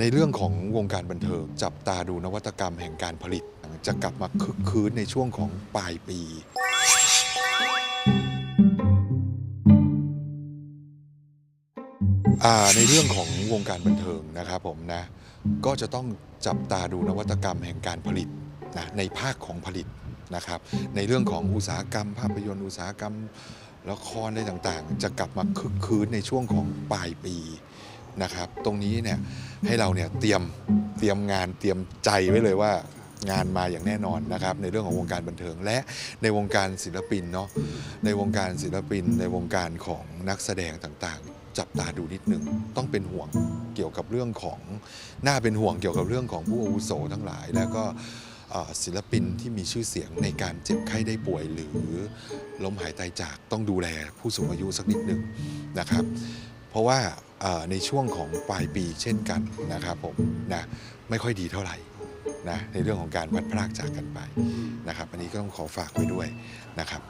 ในเรื่องของวงการบันเทิงจับตาดูนวัตกรรมแห่งการผลิต จะกลับมาคึกคืนในช่วงของปลายปี ในเรื่องของวงการบันเทิงนะครับผมนะก็จะต้องจับตาดูนวัตกรรมแห่งการผลิตนะในภาคของผลิตนะครับ ในเรื่องของอุตสาหกรรม ภาพยนตร์อุตสาหกรรมละครอะไรต่างๆ จะกลับมาคึกคืนในช่วงของปลายปีนะครับ ตรงนี้เนี่ย ให้เราเนี่ยเตรียมเตรียมงานเตรียมใจไว้เลยว่างานมาอย่างแน่นอนนะครับ ในเรื่องของวงการบันเทิง และในวงการศิลปินเนาะในวงการศิลปิน ในวงการของนักแสดงต่างๆ จับตาดูนิดหนึ่งต้องเป็นห่วงเกี่ยวกับเรื่องของน่าเป็นห่วงเกี่ยวกับเรื่องของผู้อาวุโสทั้งหลาย แล้วก็ศิลปินที่มีชื่อเสียงในการเจ็บไข้ได้ป่วยหรือล้มหายตายจากต้องดูแลผู้สูงอายุสักนิดหนึ่งนะครับ ราะว่าในช่วงของปลายปีเช่นกันนะครับผมนะไม่ค่อยดีเท่าไหร่นะในเรื่องของการพัดพรากจากกันไปนะครับ อันนี้ก็ต้องขอฝากไว้ด้วยนะครับ